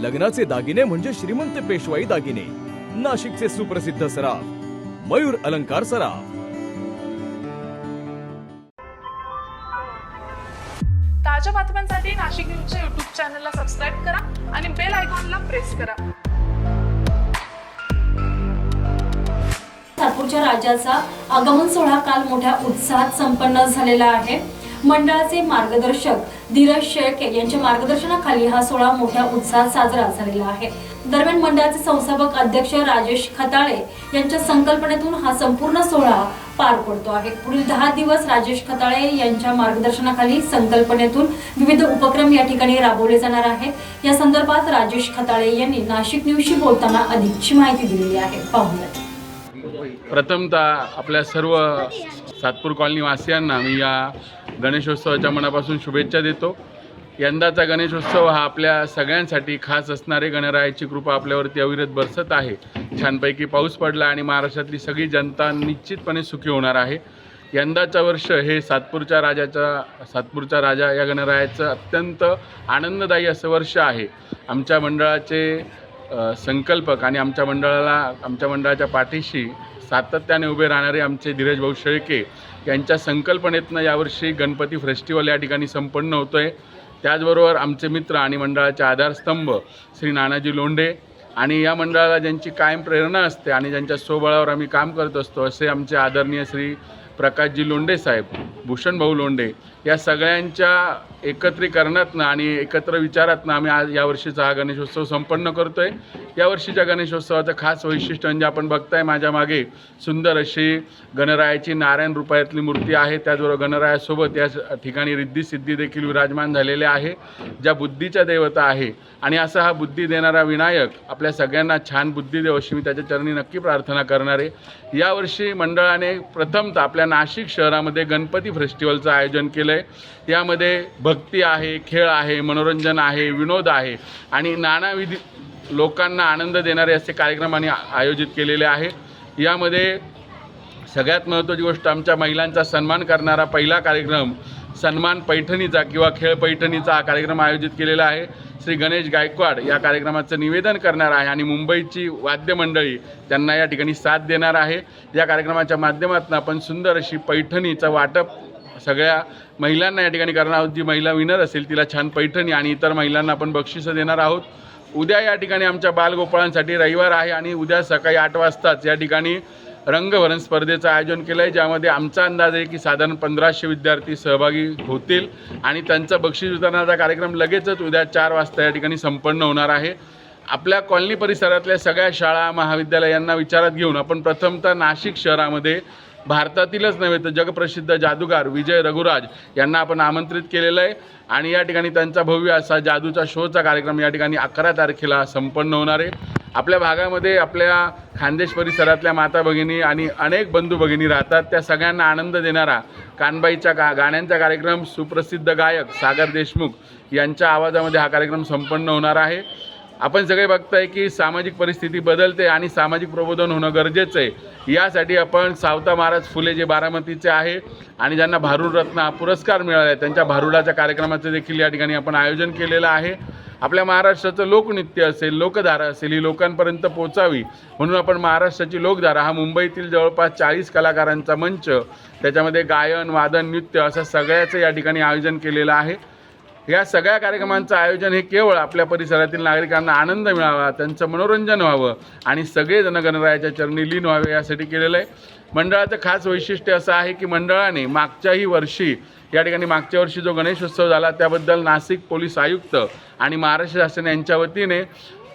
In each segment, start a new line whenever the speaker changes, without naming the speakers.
लग्नाचे दागिने म्हणजे श्रीमंत पेशवाई दागिने. नाशिकचे सुप्रसिद्ध सराफ मयूर अलंकार सराफ.
ताज्या बातम्यांसाठी नाशिक न्यूजच्या युट्यूब चॅनलला सबस्क्राईब करा आणि बेल आयकॉनला प्रेस करा.
नागपूरच्या राजाचा आगमन सोहळा काल मोठ्या उत्साहात संपन्न झालेला आहे. मंडळाचे मार्गदर्शक धीरज शेळके यांच्या मार्गदर्शनाखाली हा सोहळा मोठ्या उत्साहात साजरा झालेला आहे. दरम्यान मंडळाचे संस्थापक अध्यक्ष राजेश खताळे यांच्या संकल्पनेतून हा संपूर्ण सोहळा पार पडतो आहे. पुढील दहा दिवस राजेश खताळे यांच्या मार्गदर्शनाखाली संकल्पनेतून विविध उपक्रम या ठिकाणी राबवले जाणार आहेत. या संदर्भात राजेश खताळे यांनी नाशिक न्यूजशी बोलताना अधिकची माहिती दिलेली आहे. पाहूयात.
प्रथमतः आपल्या सर्व सातपूर कॉलनी वासियांना मी या गणेशोत्सवाच्या मनापासून शुभेच्छा देतो. यंदाचा गणेशोत्सव हा आपल्या सगळ्यांसाठी खास असणारे गणरायाची कृपा आपल्यावरती अविरत बरसत आहे. छानपैकी पाऊस पडला आणि महाराष्ट्रातली सगळी जनता निश्चितपणे सुखी होणार आहे. यंदाचं वर्ष हे सातपूरच्या राजाच्या सातपूरच्या राजा या गणरायाचं अत्यंत आनंददायी असं वर्ष आहे. आमच्या मंडळाचे संकल्पक आणि आमच्या मंडळाला आमच्या मंडळाच्या पाठीशी सातत्याने उभे राहणारे आमचे धीरज भाऊ शेळके यांच्या संकल्पनेतनं यावर्षी गणपती फेस्टिवल या ठिकाणी संपन्न होतो आहे त्याचबरोबर आमचे मित्र आणि मंडळाचे आधारस्तंभ श्री नानाजी लोंढे आणि या मंडळाला ज्यांची कायम प्रेरणा असते आणि ज्यांच्या स्वबळावर आम्ही काम करत असतो असे आमचे आदरणीय श्री प्रकाशजी लोंढे साहेब भूषणभाऊ लोंढे या सगळ्यांच्या एकत्रीकरणातनं आणि एकत्र विचारातनं आम्ही आज यावर्षीचा हा गणेशोत्सव संपन्न करतो आहे यावर्षीच्या गणेशोत्सवाचं खास वैशिष्ट्य म्हणजे आपण बघताय माझ्या मागे सुंदर अशी गणरायाची नारायण रुपयातली मूर्ती आहे. त्याचबरोबर गणरायासोबत या ठिकाणी रिद्धी सिद्धी देखील विराजमान झालेले आहे. ज्या बुद्धीच्या देवता आहे आणि असा हा बुद्धी देणारा विनायक आपल्या सगळ्यांना छान बुद्धी देव अशी मी त्याच्या चरणी नक्की प्रार्थना करणार आहे. यावर्षी मंडळाने प्रथमतः आपल्या नाशिक शहरामध्ये गणपती फेस्टिवलचं आयोजन केलं आहे यामध्ये भक्ती आहे खेळ आहे मनोरंजन आहे विनोद आहे आणि नानाविध लोकांना आनंद देणारे असे कार्यक्रमाने आयोजित केलेले आहे. यामध्ये सगळ्यात महत्त्वाची गोष्ट आमच्या महिलांचा सन्मान करणारा पहिला कार्यक्रम सन्मान पैठणीचा किंवा खेळ पैठणीचा हा कार्यक्रम आयोजित केलेला आहे. श्री गणेश गायकवाड या कार्यक्रमाचं निवेदन करणार आहे आणि मुंबईची वाद्यमंडळी त्यांना या ठिकाणी साथ देणार आहे. या कार्यक्रमाच्या माध्यमातून आपण सुंदर अशी पैठणीचं वाटप सगळ्या महिलांना या ठिकाणी करणार आहोत. जी महिला विनर असेल तिला छान पैठणी आणि इतर महिलांना आपण बक्षिसं देणार आहोत. उद्या या ठिकाणी आमच्या बालगोपाळांसाठी रविवार आहे आणि उद्या सकाळी आठ वाजताच या ठिकाणी रंगभरण स्पर्धेचं आयोजन केलं आहे ज्यामध्ये आमचा अंदाज आहे की साधारण पंधराशे विद्यार्थी सहभागी होतील आणि त्यांचा बक्षीस वितरणाचा कार्यक्रम लगेचच उद्या चार वाजता या ठिकाणी संपन्न होणार आहे. आपल्या कॉलनी परिसरातल्या सगळ्या शाळा महाविद्यालयांना विचारात घेऊन आपण प्रथमतः नाशिक शहरामध्ये भारतातीलच नव्हे तर जगप्रसिद्ध जादूगार विजय रघुराज यांना आपण आमंत्रित केलेलं आहे. आणि या ठिकाणी त्यांचा भव्य असा जादूचा शोचा कार्यक्रम या ठिकाणी अकरा तारखेला संपन्न होणार आहे. आपल्या भागामध्ये आपल्या खानदेश परिसरातल्या माता भगिनी आणि अनेक बंधू भगिनी राहतात. त्या सगळ्यांना आनंद देणारा कानबाईच्या गा गाण्यांचा कार्यक्रम सुप्रसिद्ध गायक सागर देशमुख यांच्या आवाजामध्ये हा कार्यक्रम संपन्न होणार आहे. आपण सगळे बघताय की सामाजिक परिस्थिती बदलते आणि सामाजिक प्रबोधन होणं गरजेचं आहे यासाठी आपण सावता महाराज फुले जे बारामतीचे आहे आणि ज्यांना भारूड रत्न हा पुरस्कार मिळाला आहे त्यांच्या भारुडाच्या कार्यक्रमाचं देखील या ठिकाणी आपण आयोजन केलेलं आहे. आपल्या महाराष्ट्राचं लोकनृत्य असेल लोकधारा असेल ही लोकांपर्यंत पोचावी म्हणून आपण महाराष्ट्राची लोकधारा हा मुंबईतील जवळपास चाळीस कलाकारांचा मंच त्याच्यामध्ये गायन वादन नृत्य असं सगळ्याचं या ठिकाणी आयोजन केलेलं आहे. या सगळ्या कार्यक्रमांचं आयोजन हे केवळ आपल्या परिसरातील नागरिकांना आनंद मिळावा त्यांचं मनोरंजन व्हावं आणि सगळे जनगणरायाच्या चरणी लीन व्हावे यासाठी केलेलं आहे. मंडळाचं खास वैशिष्ट्य असं आहे की मंडळाने मागच्याही वर्षी या ठिकाणी मागच्या वर्षी जो गणेशोत्सव झाला त्याबद्दल नाशिक पोलीस आयुक्त आणि महाराष्ट्र शासन यांच्या वतीने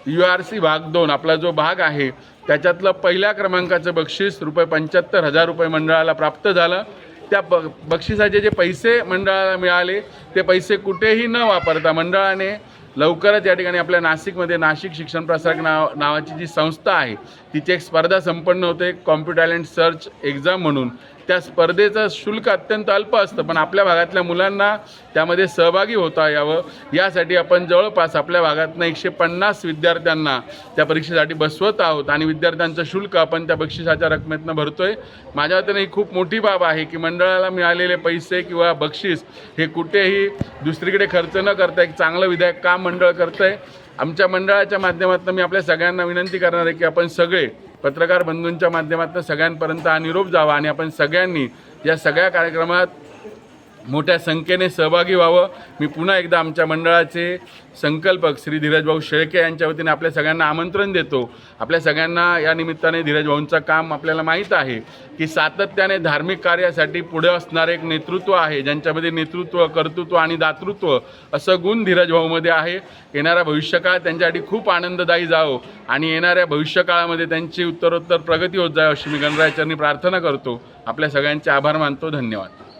यू आर सी भाग दोन आपला जो भाग आहे त्याच्यातलं पहिल्या क्रमांकाचं बक्षीस रुपये पंच्याहत्तर हजार रुपये मंडळाला प्राप्त झालं. त्या ब बक्षिसाचे जे पैसे मंडळाला मिळाले ते पैसे कुठेही न वापरता मंडळाने लवकरच या ठिकाणी आपल्या नाशिकमध्ये नाशिक शिक्षण प्रसारक नाव नावाची जी संस्था आहे तिची एक स्पर्धा संपन्न होते कॉम्प्युटर टॅलेंट सर्च एक्झाम म्हणून. त्या स्पर्धेचं शुल्क अत्यंत अल्प असतं पण आपल्या भागातल्या मुलांना त्यामध्ये सहभागी होता यावं. यासाठी आपण जवळपास आपल्या भागातनं एकशे पन्नास विद्यार्थ्यांना त्या परीक्षेसाठी बसवत आहोत आणि विद्यार्थ्यांचं शुल्क आपण त्या बक्षिसाच्या रकमेतनं भरतोय. माझ्या वतीने ही खूप मोठी बाब आहे की मंडळाला मिळालेले पैसे किंवा बक्षीस हे कुठेही दुसरीकडे खर्च न करता एक चांगलं विधायक काम मंडळ करतं आहे आमच्या मंडळाच्या माध्यमातून मी आपल्या सगळ्यांना विनंती करणार आहे की आपण सगळे पत्रकार बंधूंच्या माध्यमातून सगळ्यांपर्यंत हा निरोप जावा आणि आपण सगळ्यांनी या सगळ्या कार्यक्रमात मोठ्या संख्येने सहभागी व्हावं. मी पुन्हा एकदा आमच्या मंडळाचे संकल्पक श्री धीरजभाऊ शेळके यांच्या वतीने आपल्या सगळ्यांना आमंत्रण देतो. आपल्या सगळ्यांना या निमित्ताने धीरजभाऊंचं काम आपल्याला माहीत आहे की सातत्याने धार्मिक कार्यासाठी पुढे असणारं एक नेतृत्व आहे ज्यांच्यामध्ये नेतृत्व कर्तृत्व आणि दातृत्व असं गुण धीरजभाऊमध्ये आहे. येणारा भविष्यकाळ त्यांच्यासाठी खूप आनंददायी जावो आणि येणाऱ्या भविष्यकाळामध्ये त्यांची उत्तरोत्तर प्रगती होत जावं अशी मी गणरायाचरणी प्रार्थना करतो. आपल्या सगळ्यांचे आभार मानतो. धन्यवाद.